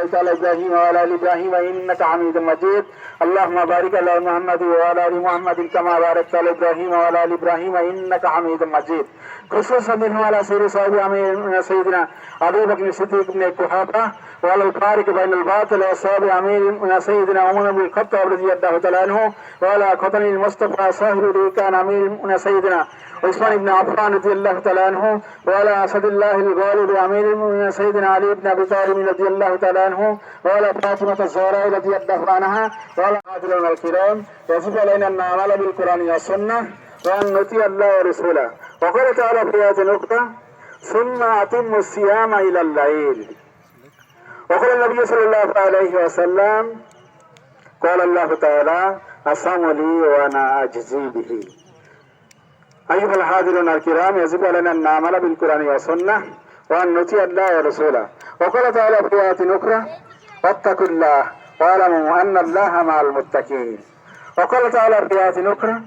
صليت على إبراهيم وعلى آل إبراهيم إنك حميد مجيد. اللهم بارك على محمد وعلى آل محمد كما باركت على إبراهيم وعلى آل إبراهيم إنك حميد مجيد. خصوصا منه على سير صاحب امير سيدنا ابي بكر الصديق بن قحافه وعلى الفارق بين الباطل واصحاب امير سيدنا عمر بن الخطاب رضي الله تعالى عنه. وعلى قطن المصطفى صاحب كان امير سيدنا عثمان بن عفان رضي الله تعالى عنه. وعلى أسد الله الغالب امير سيدنا علي بن أبي طالب رضي الله تعالى عنه وعلى فاطمة الزهراء رضي الله عنها وعلى حاضرين الكرام يجب علينا ان نعمل بالقرآن والسنة وأن نطيع الله ورسوله وقال تعالى في إيه أخرى ثم أتم الصيام إلى الليل وقال النبي صلى الله عليه وسلم قال الله تعالى الصوم لي وأنا أجزي به أيها الحاضرون الكرام يجب علينا أن نعمل بالقرآن والسنة وأن نطيع الله ورسوله وقال تعالى في آيات أخرى واتقوا الله واعلموا أن الله مع المتقين. وقال تعالى في آيات أخرى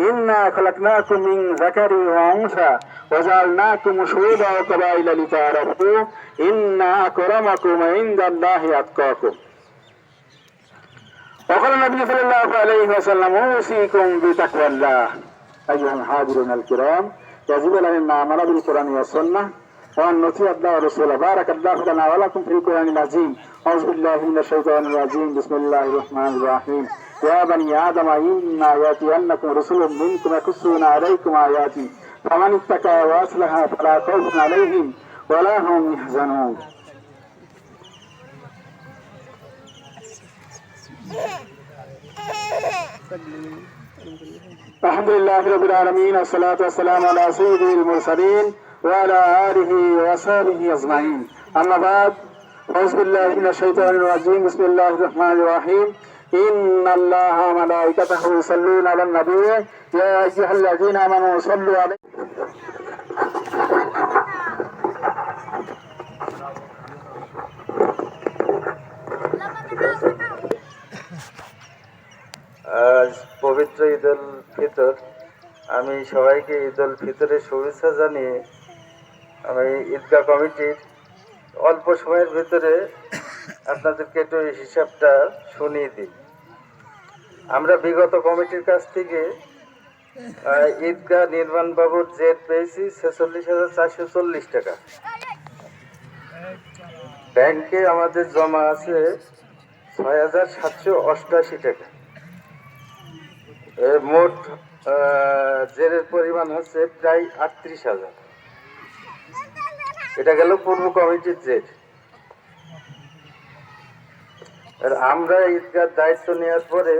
إنا خلقناكم من ذكر وأنثى وجعلناكم شهودا وقبائل لتعرفوا إن أكرمكم عند الله أتقاكم. وقال النبي صلى الله عليه وسلم أوصيكم بتقوى الله. أيها الحاضرون الكرام يجب علينا أن نعمل بالقرآن والسنة وأن نطيع الله ورسوله بارك الله لنا ولكم في القرآن العظيم. أعوذ بالله من الشيطان الرجيم. بسم الله الرحمن الرحيم. يا بني آدم إنا يأتينكم رسل منكم يقصون عليكم آياتي. فمن اتقى وأصلح فلا خوف عليهم ولا هم يحزنون. الحمد لله رب العالمين والصلاة والسلام على سيد المرسلين وعلى آله وصحبه أجمعين أما بعد أعوذ بالله من الشيطان الرجيم بسم الله الرحمن الرحيم إن الله وملائكته يصلون على النبي يا أيها الذين آمنوا صلوا عليه আজ পবিত্র ঈদ উল ফিতর আমি সবাইকে ঈদ উল ফিতরের শুভেচ্ছা জানিয়ে আমি ঈদগাহ কমিটির অল্প সময়ের ভিতরে আপনাদেরকে একটু এই হিসাবটা শুনিয়ে দিই। আমরা বিগত কমিটির কাছ থেকে ঈদগাহ নির্মাণ বাবুর জেট পেয়েছি ছেচল্লিশ হাজার চারশো চল্লিশ টাকা। ব্যাংকে আমাদের জমা আছে ছয় হাজার সাতশো অষ্টআশি টাকা। মোট জেরের পরিমাণ হচ্ছে প্রায় আটত্রিশ হাজার। এটা গেল পূর্ব কমিটির জের আর আমরা ঈদগার দায়িত্ব নেওয়ার পরে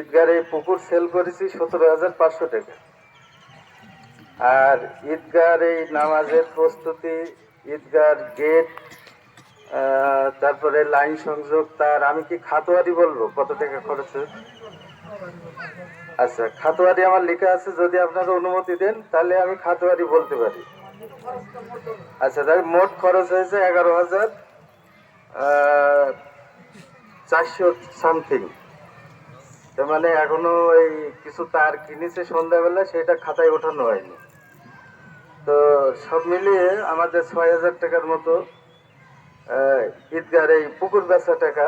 ঈদগার এই পুকুর সেল করেছি সতেরো হাজার পাঁচশো টাকা। আর ঈদগার এই নামাজের প্রস্তুতি, ঈদগার গেট তারপরে লাইন সংযোগ, তার আমি কি খাতোয়ারি বলব? কত টাকা খরচ? আচ্ছা খাতোয়ারি আমার লেখা আছে, যদি আপনারা অনুমতি দেন, তাহলে আমি খাতোয়ারি বলতে পারি। আচ্ছা তাহলে মোট খরচ হয়েছে এগারো হাজার চারশো সামথিং তার মানে এখনও ওই কিছু তার কিনেছে সন্ধ্যাবেলা, সেটা খাতায় ওঠানো হয়নি। তো সব মিলিয়ে আমাদের ছয় হাজার টাকার মতো ঈদগার এই পুকুর বেচা টাকা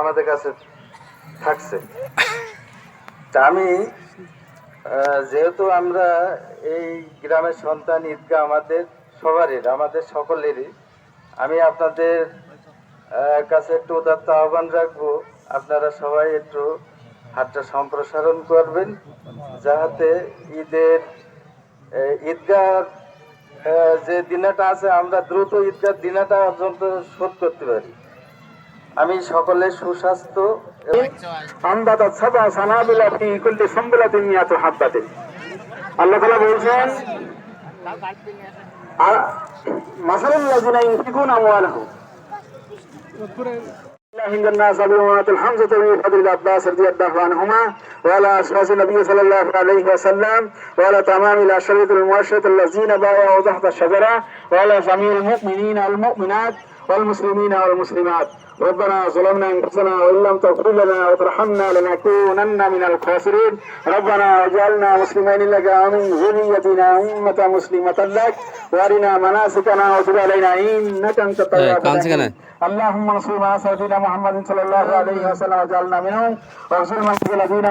আমাদের কাছে থাকছে। তা আমি যেহেতু আমরা এই গ্রামের সন্তান, ঈদগাহ আমাদের সবারই আমাদের সকলেরই, আমি আপনাদের কাছে একটু উদাত্ত আহ্বান রাখব। আপনারা সবাই একটু হাতটা সম্প্রসারণ করবেন, যাহাতে ঈদের ঈদগাহ যে দিনাটা আছে, আমরা দ্রুত ঈদগাহ দিনাটা পর্যন্ত শোধ করতে পারি। আমি সকলের সুস্বাস্থ্য এবং أنبتت سبع سنابل في كل سنبلة مئة حبة আল্লাহ তালা বলছেন আ- مثل الذين ينفقون أموالهم الله عند الناس بالموات الحمزة بن فضل العباس رضي الله عنهما وعلى أشخاص النبي صلى الله عليه وسلم وعلى تمام العشرة المبشرة الذين بايعوا تحت الشجرة وعلى جميع المؤمنين والمؤمنات والمسلمين والمسلمات. ربنا ظلمنا أنفسنا وإن لم تغفر لنا وترحمنا لنكونن من الخاسرين. ربنا واجعلنا مسلمين لك ومن ذريتنا أمة مسلمة لك. وأرنا مناسكنا وتب علينا إنك أنت التواب إيه، اللهم صل على سيدنا محمد صلى الله عليه وسلم واجعلنا منهم. واغفر من الذين